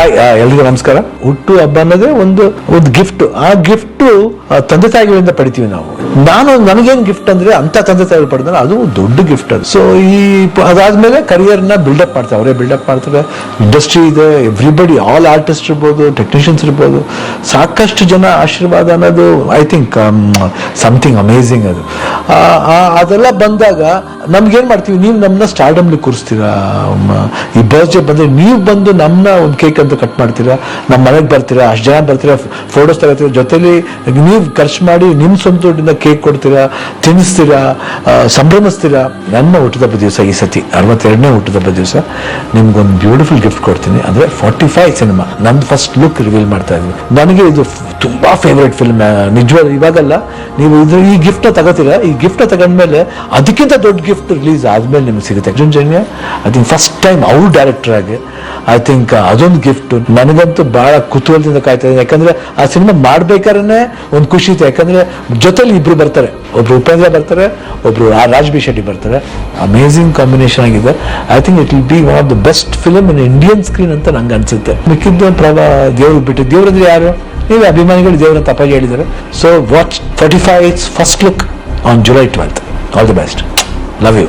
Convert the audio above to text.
Hi ಎಲ್ರಿಗೂ ನಮಸ್ಕಾರ. ಹುಟ್ಟು ಹಬ್ಬ ಅನ್ನೋದೇ ಒಂದು ಒಂದು ಗಿಫ್ಟ್ ಆ ಗಿಫ್ಟ್ ತಂದೆ ತಾಯಿಗಳಿಂದ ಪಡಿತೀವಿ ನಾವು. ನಾನು ನನಗೇನು ಗಿಫ್ಟ್ ಅಂದ್ರೆ ಅಂತ ತಂದೆ ತಾಯಿಗಳು ಪಡೆದ್ರೆ ಅದು ದೊಡ್ಡ ಗಿಫ್ಟ್ ಅದು. ಸೊ ಈ ಕರಿಯರ್ ಅದಾದ್ಮೇಲೆ ಕರಿಯರ್ನ ಬಿಲ್ಡಪ್ ಮಾಡ್ತಾರೆ. ಅವರೇ ಬಿಲ್ಡಪ್ ಮಾಡ್ತಾರೆ. ಇಂಡಸ್ಟ್ರಿ ಇದೆ ಎವ್ರಿಬಡಿ ಆಲ್ ಆರ್ಟಿಸ್ಟ್ ಇರ್ಬೋದು ಟೆಕ್ನಿಷಿಯನ್ಸ್ ಇರ್ಬೋದು. ಸಾಕಷ್ಟು ಜನ ಆಶೀರ್ವಾದ ಅನ್ನೋದು ಐ ಥಿಂಕ್ ಸಮಥಿಂಗ್ ಅಮೇಝಿಂಗ್ ಅದು. ಅದೆಲ್ಲ ಬಂದಾಗ ನಮ್ಗೇನ್ ಮಾಡ್ತೀವಿ? ನೀವು ನಮ್ಮನ್ನ ಸ್ಟಾರ್ಡಮ್ಲಿ ಕೂರಿಸ್ತೀರಾ? ಈ ಬರ್ತ್ಡೇ ಬಂದ್ರೆ ನೀವು ಬಂದು ನಮ್ಮನ್ನ ಒಂದು ಕೇಕ್ ಅಂತ ಕಟ್ ಮಾಡ್ತೀರಾ? ನಮ್ಮ ಮನೆಗೆ ಬರ್ತೀರಾ? ಅಷ್ಟು ಜನ ಬರ್ತೀರಾ? ಫೋಟೋಸ್ ತಗೋತೀರಾ? ಜೊತೆಲಿ ನೀವು ಖರ್ಚು ಮಾಡಿ ನಿಮ್ಮ ಸ್ವಂತ ದುಡ್ಡಿಂದ ಕೇಕ್ ಕೊಡ್ತೀರಾ? ತಿನ್ನಿಸ್ತೀರಾ? ಸಂಭ್ರಮಿಸ್ತೀರಾ? ನನ್ನ ಹುಟ್ಟದಬ್ಬ ದಿವಸ ಈ ಸತಿ, ಅರವತ್ತೆರಡನೇ ಹುಟ್ಟದಬ್ಬ ದಿವಸ ನಿಮ್ಗೊಂದು ಬ್ಯೂಟಿಫುಲ್ ಗಿಫ್ಟ್ ಕೊಡ್ತೀನಿ. ಅಂದರೆ ಫಾರ್ಟಿ ಫೈವ್ ಸಿನಿಮಾ ನಂದು ಫಸ್ಟ್ ಲುಕ್ ರಿವೀಲ್ ಮಾಡ್ತಾ ಇದ್ವಿ. ನನಗೆ ಇದು ತುಂಬ ಫೇವ್ರೆಟ್ ಫಿಲ್ಮ್ ನಿಜವಾದ ಇವಾಗಲ್ಲ. ನೀವು ಇದು ಈ ಗಿಫ್ಟ್ ತಗೋತೀರಾ? ಈ ಗಿಫ್ಟ್ ತಗೊಂಡ್ಮೇಲೆ ಅದಕ್ಕಿಂತ ದೊಡ್ಡ ಗಿಫ್ಟ್ ರಿಲೀಸ್ ಆದ್ಮೇಲೆ ನಿಮ್ಗೆ ಸಿಗುತ್ತೆ. Arjun Janya I first time ಅವ್ರ ಡೈರೆಕ್ಟರ್ ಆಗಿ ಐ ಥಿಂಕ್ ಅದೊಂದು ಗಿಫ್ಟ್ ನನಗಂತೂ ಬಹಳ ಕುತೂಹಲದಿಂದ ಕಾಯ್ತಾ ಇದ್ದೀನಿ. ಯಾಕಂದ್ರೆ ಆ ಸಿನಿಮಾ ಮಾಡ್ಬೇಕಾದ್ರೆ ಒಂದು ಖುಷಿ ಇದೆ ಯಾಕಂದ್ರೆ ಜೊತೆಲಿ ಇಬ್ರು ಬರ್ತಾರೆ. ಒಬ್ರು ಉಪೇಂದ್ರ ಬರ್ತಾರೆ, ಒಬ್ರು ರಾಜ್ ಬಿ ಶೆಟ್ಟಿ ಬರ್ತಾರೆ. ಅಮೇಝಿಂಗ್ ಕಾಂಬಿನೇಷನ್ ಆಗಿದೆ. I think it will be one of the best film in Indian screen ಅಂತ ನಂಗೆ ಅನ್ಸುತ್ತೆ. ಮಿಕ್ಕಿದ್ದು ಪ್ರಭಾ ದೇವ್ರಿಗೆ ಬಿಟ್ಟು, ದೇವ್ರಂದ್ರೆ ಯಾರು? ನೀವು ಅಭಿಮಾನಿಗಳು ದೇವ್ರ ತಪ್ಪಾಗಿ ಹೇಳಿದ್ದಾರೆ. So watch thirty five it's first look on July twelfth all the best love you